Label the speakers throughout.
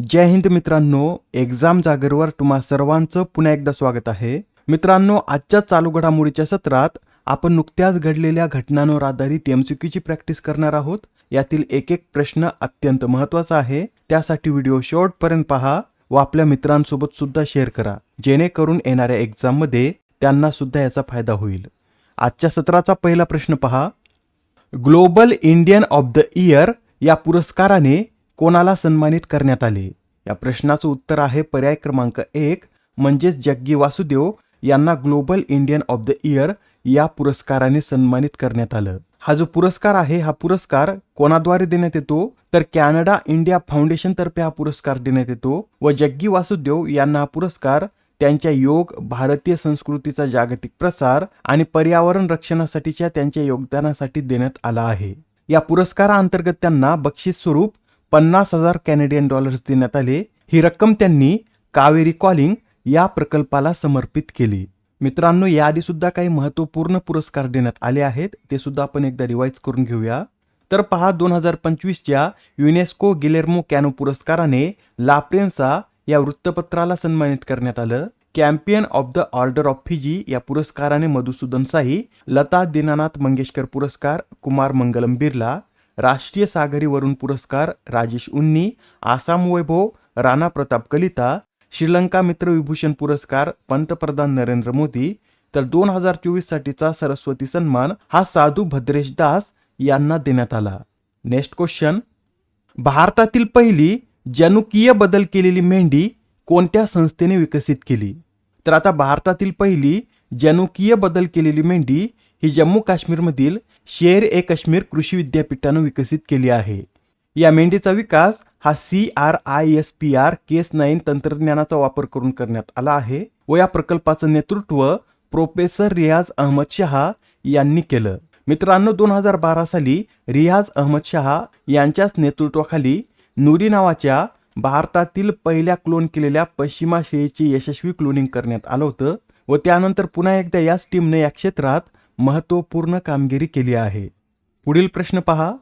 Speaker 1: जय हिंद मित्रांनो एक्झाम जागरवर तुम्हा सर्वांचं पुन्हा एकदा स्वागत आहे. मित्रांनो आजच्या चालू घडामोडीच्या सत्रात आपण नुकत्याच घडलेल्या घटनांवर आधारित एमसीक्यूची प्रॅक्टिस करणार आहोत. यातील एक एक प्रश्न अत्यंत महत्त्वाचा आहे. त्यासाठी व्हिडिओ शेवटपर्यंत पहा व आपल्या मित्रांसोबत सुद्धा शेअर करा. जेणेकरून येणाऱ्या एक्झाममध्ये त्यांना सुद्धा याचा फायदा होईल. आजच्या सत्राचा पहिला प्रश्न पहा. Global Indian of the year या पुरस्काराने कोणाला सन्मानित करण्यात आले? या प्रश्नाचं उत्तर आहे पर्याय क्रमांक एक म्हणजेच जग्गी वासुदेव यांना global Indian of the year या पुरस्काराने सन्मानित करण्यात आलं. हा जो पुरस्कार आहे हा पुरस्कार कोणाद्वारे देण्यात येतो? तर कॅनडा इंडिया फाउंडेशन तर्फे हा पुरस्कार देण्यात येतो व जग्गी वासुदेव यांना हा पुरस्कार त्यांच्या योग भारतीय संस्कृतीचा जागतिक प्रसार आणि पर्यावरण रक्षणासाठीच्या त्यांच्या योगदानासाठी देण्यात आला आहे. या पुरस्काराअंतर्गत त्यांना बक्षीस स्वरूप पन्नास हजार कॅनेडियन डॉलर्स देण्यात आले. ही रक्कम त्यांनी कावेरी कॉलिंग या प्रकल्पाला समर्पित केली. मित्रांनो याआधी सुद्धा काही महत्त्वपूर्ण पुरस्कार देण्यात आले आहेत. ते सुद्धा आपण एकदा रिवाईज करून घेऊया. तर पहा दोन हजार पंचवीसच्या युनेस्को गिलेर्मो कॅनो पुरस्काराने लाप्रेन्सा या वृत्तपत्राला सन्मानित करण्यात आलं. Companion of the order of Fiji या पुरस्काराने मधुसूदन साई लता दीनानाथ मंगेशकर पुरस्कार कुमार मंगलम बिर्ला राष्ट्रीय सागरी वरुण पुरस्कार राजेश उन्नी आसाम वैभव राणा प्रताप कलिता श्रीलंका मित्र विभूषण पुरस्कार पंतप्रधान नरेंद्र मोदी तर दोन हजार चोवीससाठीचा सरस्वती सन्मान हा साधू भद्रेश दास यांना देण्यात आला. नेक्स्ट क्वेश्चन भारतातील पहिली जनुकीय बदल केलेली मेंढी कोणत्या संस्थेने विकसित केली? तर आता भारतातील पहिली जनुकीय बदल केलेली मेंढी ही जम्मू काश्मीरमधील शेर ए काश्मीर कृषी विद्यापीठानं विकसित केली आहे. या मेंढीचा विकास हा C R I S P R cas nine तंत्रज्ञानाचा वापर करून करण्यात आला आहे व या प्रकल्पाचं नेतृत्व प्रोफेसर रियाज अहमद शहा यांनी केलं. मित्रांनो दोन हजार बारा साली रियाज अहमद शहा यांच्याच नेतृत्वाखाली नुरी नावाच्या भारतातील पहिल्या क्लोन केलेल्या पश्चिमा शेळीचे यशस्वी क्लोनिंग करण्यात आलं होतं व त्यानंतर पुन्हा एकदा याच टीमने या क्षेत्रात महत्त्वपूर्ण कामगिरी केली आहे. पुढील प्रश्न पहा.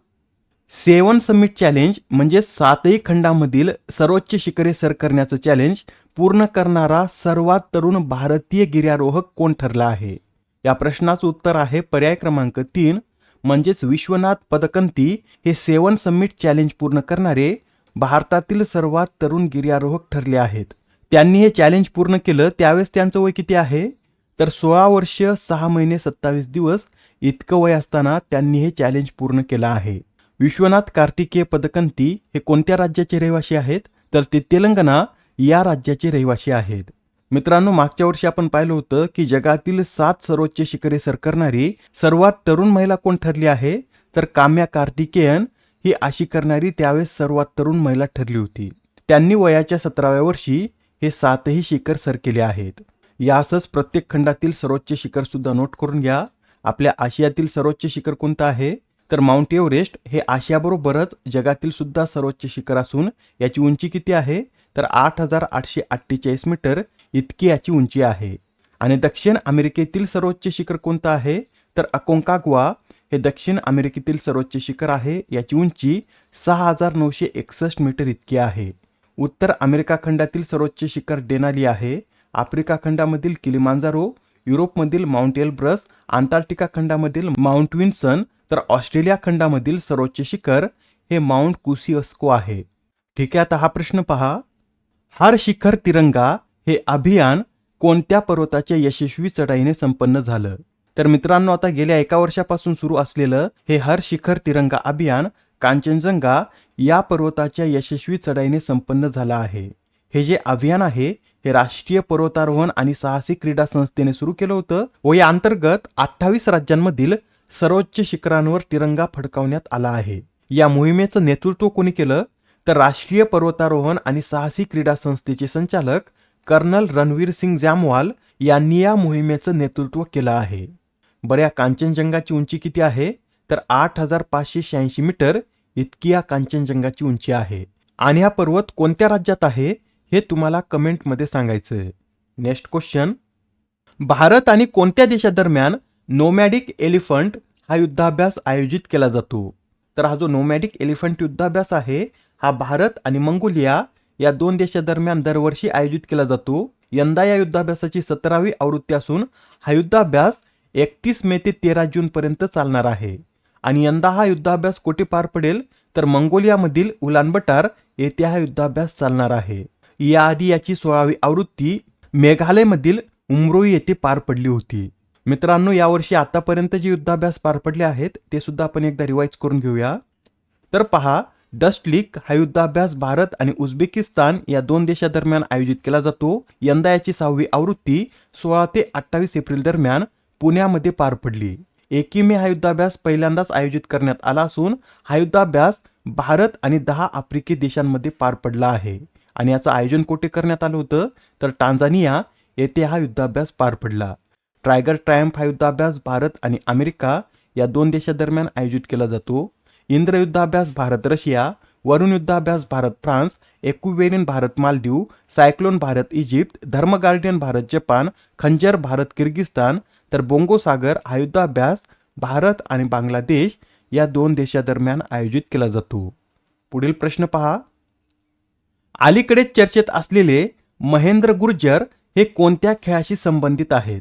Speaker 1: सेवन समिट चॅलेंज म्हणजे सातही खंडामधील सर्वोच्च शिखरे सर करण्याचं चॅलेंज पूर्ण करणारा सर्वात तरुण भारतीय गिर्यारोहक कोण ठरला आहे? या प्रश्नाचं उत्तर आहे पर्याय क्रमांक तीन म्हणजेच विश्वनाथ पदकंती हे सेवन समिट चॅलेंज पूर्ण करणारे भारतातील सर्वात तरुण गिर्यारोहक ठरले आहेत. त्यांनी हे चॅलेंज पूर्ण केलं त्यावेळेस त्यांचं वय किती आहे? तर सोळा वर्ष सहा महिने सत्तावीस दिवस इतकं वय असताना त्यांनी हे चॅलेंज पूर्ण केलं आहे. विश्वनाथ कार्तिकेय पदकंती हे कोणत्या राज्याचे रहिवासी आहेत? तर ते तेलंगणा या राज्याचे रहिवासी आहेत. मित्रांनो मागच्या वर्षी आपण पाहिलं होतं की जगातील सात सर्वोच्च शिखरे सर करणारी सर्वात तरुण महिला कोण ठरली आहे? तर काम्या कार्तिकेयन ही अशी करणारी त्यावेळेस सर्वात तरुण महिला ठरली होती. त्यांनी वयाच्या सतराव्या वर्षी हे सातही शिखर सर केले आहेत. यासच प्रत्येक खंडातील सर्वोच्च शिखर सुद्धा नोट करून घ्या. आपल्या आशियातील सर्वोच्च शिखर कोणतं आहे? तर माउंट एव्हरेस्ट हे आशियाबरोबरच जगातील सुद्धा सर्वोच्च शिखर असून याची उंची किती आहे? तर आठ हजार आठशे अठ्ठेचाळीस मीटर इतकी याची उंची आहे. आणि दक्षिण अमेरिकेतील सर्वोच्च शिखर कोणतं आहे? तर अकोंकाग्वा हे दक्षिण अमेरिकेतील सर्वोच्च शिखर आहे. याची उंची सहा हजार नऊशे एकसष्ट मीटर इतकी आहे. उत्तर अमेरिका खंडातील सर्वोच्च शिखर डेनाली आहे. आफ्रिका खंडामधील किलिमांजारो युरोपमधील माउंट एल्ब्रस अंटार्क्टिका खंडामधील माउंट विन्सन तर ऑस्ट्रेलिया खंडामधील सर्वोच्च शिखर हे माउंट कुसिअस्को आहे. ठीक आहे आता हा प्रश्न पहा. हर शिखर तिरंगा हे अभियान कोणत्या पर्वताच्या यशस्वी चढाईने संपन्न झालं? तर मित्रांनो आता गेल्या एका वर्षापासून सुरू असलेलं हे हर शिखर तिरंगा अभियान कांचनजंगा या पर्वताच्या यशस्वी चढाईने संपन्न झालं आहे. हे जे अभियान आहे हे राष्ट्रीय पर्वतारोहण आणि साहसी क्रीडा संस्थेने सुरू केलं होतं व या अंतर्गत अठ्ठावीस राज्यांमधील सर्वोच्च शिखरांवर तिरंगा फडकावण्यात आला आहे. या मोहिमेचं नेतृत्व कोणी केलं? तर राष्ट्रीय पर्वतारोहण आणि साहसी क्रीडा संस्थेचे संचालक कर्नल रणवीर सिंग जामवाल यांनी या मोहिमेचं नेतृत्व केलं आहे. बऱ्या कांचनजंगाची उंची किती आहे? तर आठ हजार पाचशे शहाऐंशी मीटर इतकी या कांचनजंगाची उंची आहे. आणि हा पर्वत कोणत्या राज्यात आहे? हे तुम्हाला कमेंटमध्ये सांगायचं आहे. नेक्स्ट क्वेश्चन भारत आणि कोणत्या देशादरम्यान नोमॅडिक एलिफंट हा युद्धाभ्यास आयोजित केला जातो? तर हा जो नोमॅडिक एलिफंट युद्धाभ्यास आहे हा भारत आणि मंगोलिया या दोन देशादरम्यान दरवर्षी आयोजित केला जातो. यंदा या युद्धाभ्यासाची सतरावी आवृत्ती असून हा युद्धाभ्यास एकतीस मे ते तेरा जून पर्यंत चालणार आहे. आणि यंदा हा युद्धाभ्यास कोठे पार पडेल? तर मंगोलियामधील उलानबटार येथे हा युद्धाभ्यास चालणार आहे. याआधी याची सोळावी आवृत्ती मेघालयमधील उमरोई येथे पार पडली होती. मित्रांनो यावर्षी आतापर्यंत जे युद्धाभ्यास पार पडले आहेत ते सुद्धा आपण एकदा रिवाईज करून घेऊया. तर पहा डस्ट लीग हा युद्धाभ्यास भारत आणि उझबेकिस्तान या दोन देशादरम्यान आयोजित केला जातो. यंदा याची सहावी आवृत्ती सोळा ते अठ्ठावीस एप्रिल दरम्यान पुण्यामध्ये पार पडली. एकी मे हा युद्धाभ्यास पहिल्यांदाच आयोजित करण्यात आला असून हा युद्धाभ्यास भारत आणि दहा आफ्रिकी देशांमध्ये पार पडला आहे. आणि याचं आयोजन कोठे करण्यात आलं होतं? तर टांझानिया येथे हा युद्धाभ्यास पार पडला. ट्रायगर ट्रायम्फ हा युद्धाभ्यास भारत आणि अमेरिका या दोन देशादरम्यान आयोजित केला जातो. इंद्र युद्धाभ्यास भारत रशिया वरुण युद्धाभ्यास Bharat France एक्युवेरियन Bharat Maldives Cyclone Bharat Egypt Dharma Guardian Bharat Japan Khanjar Bharat Kyrgyzstan तर बोंगोसागर हा युद्धाभ्यास भारत आणि बांगलादेश या दोन देशादरम्यान आयोजित केला जातो. पुढील प्रश्न पहा. अलीकडेच चर्चेत असलेले महेंद्र गुर्जर हे कोणत्या खेळाशी संबंधित आहेत?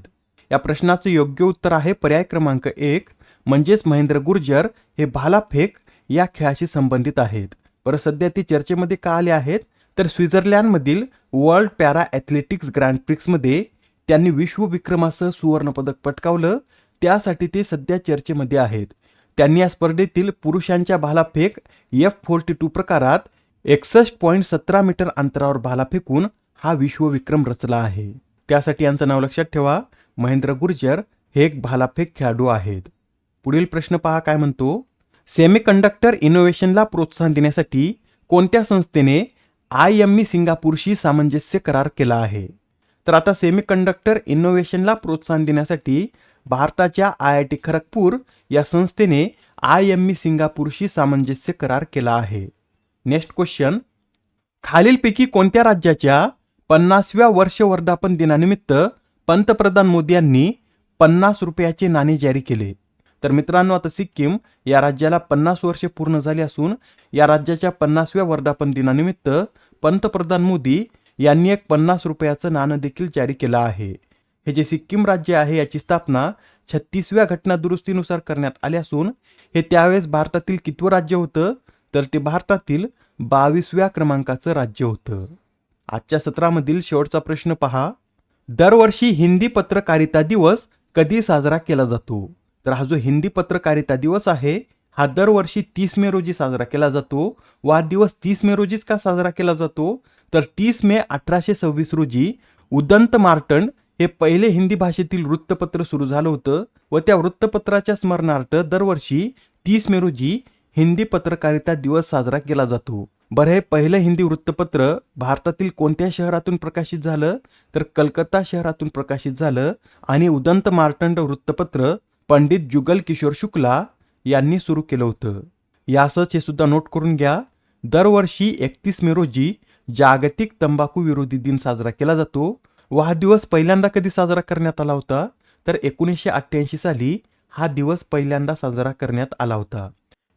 Speaker 1: या प्रश्नाचं योग्य उत्तर आहे पर्याय क्रमांक एक म्हणजेच महेंद्र गुर्जर हे भालाफेक या खेळाशी संबंधित आहेत. बरं सध्या ती चर्चेमध्ये का आले आहेत? तर स्वित्झर्लंडमधील वर्ल्ड पॅरा ॲथलेटिक्स ग्रँड प्रिक्समध्ये त्यांनी विश्वविक्रमासह सुवर्णपदक पटकावलं त्यासाठी ते सध्या चर्चेमध्ये आहेत. त्यांनी या स्पर्धेतील पुरुषांच्या भालाफेक एफ फोर्टी टू प्रकारात एकसष्ट पॉईंट सतरा मीटर अंतरावर भाला फेकून हा विश्वविक्रम रचला आहे. त्यासाठी यांचं नाव लक्षात ठेवा. महेंद्र गुर्जर हे एक भालाफेक खेळाडू आहेत. पुढील प्रश्न पहा काय म्हणतो? सेमीकंडक्टर इनोव्हेशनला प्रोत्साहन देण्यासाठी कोणत्या संस्थेने आय एम ई सिंगापूरशी सामंजस्य करार केला आहे? तर आता सेमीकंडक्टर इनोव्हेशनला प्रोत्साहन देण्यासाठी भारताच्या आय आय टी खरगपूर या संस्थेने आय एम ई सिंगापूरशी सामंजस्य करार केला आहे. Next question. खालीलपैकी कोणत्या राज्याच्या पन्नासव्या वर्षवर्धापन दिनानिमित्त पंतप्रधान मोदी यांनी पन्नास रुपयाचे नाणे जारी केले? तर मित्रांनो आता सिक्कीम या राज्याला पन्नास वर्षे पूर्ण झाली असून या राज्याच्या पन्नासव्या वर्धापन दिनानिमित्त पंतप्रधान मोदी यांनी एक पन्नास रुपयाचं नाणं देखील जारी केलं आहे. हे जे सिक्कीम राज्य आहे याची स्थापना छत्तीसव्या घटना दुरुस्तीनुसार करण्यात आली असून हे त्यावेळेस भारतातील कितवं राज्य होतं? तर ते भारतातील बावीसव्या क्रमांकाचं राज्य होतं. आजच्या सत्रामधील शेवटचा प्रश्न पहा. दरवर्षी हिंदी पत्रकारिता दिवस कधी साजरा केला जातो? तर हा जो हिंदी पत्रकारिता दिवस आहे हा दरवर्षी तीस मे रोजी साजरा केला जातो. व हा दिवस तीस मे रोजीच का साजरा केला जातो? तर तीस मे अठराशे सव्वीस रोजी उदंत मार्टन हे पहिले हिंदी भाषेतील वृत्तपत्र सुरू झालं होतं व त्या वृत्तपत्राच्या स्मरणार्थ दरवर्षी तीस मे रोजी हिंदी पत्रकारिता दिवस साजरा केला जातो. बरं हे पहिलं हिंदी वृत्तपत्र भारतातील कोणत्या शहरातून प्रकाशित झालं? तर कलकत्ता शहरातून प्रकाशित झालं आणि उदंत मार्टंड वृत्तपत्र पंडित जुगल किशोर शुक्ला यांनी सुरू केलं होतं. यासच हे सुद्धा नोट करून घ्या. दरवर्षी एकतीस मे रोजी जागतिक तंबाखू विरोधी दिन साजरा केला जातो. व हा दिवस पहिल्यांदा कधी साजरा करण्यात आला होता? तर एकोणीसशे अठ्ठ्याऐंशी साली हा दिवस पहिल्यांदा साजरा करण्यात आला होता.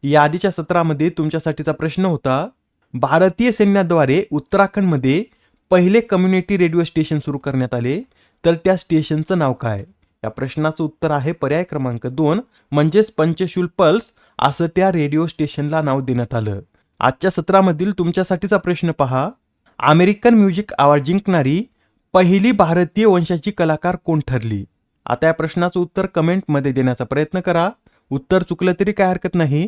Speaker 1: या आधीच्या सत्रामध्ये तुमच्यासाठीचा प्रश्न होता भारतीय सैन्याद्वारे उत्तराखंडमध्ये पहिले कम्युनिटी रेडिओ स्टेशन सुरू करण्यात आले तर त्या स्टेशनचं नाव काय? या प्रश्नाचं उत्तर आहे पर्याय क्रमांक दोन म्हणजेच पंचशूल पल्स असं त्या रेडिओ स्टेशनला नाव देण्यात आलं. आजच्या सत्रामधील तुमच्यासाठीचा प्रश्न पहा. अमेरिकन म्युझिक अवॉर्ड जिंकणारी पहिली भारतीय वंशाची कलाकार कोण ठरली? आता या प्रश्नाचं उत्तर कमेंटमध्ये देण्याचा प्रयत्न करा. उत्तर चुकलं तरी काय हरकत नाही.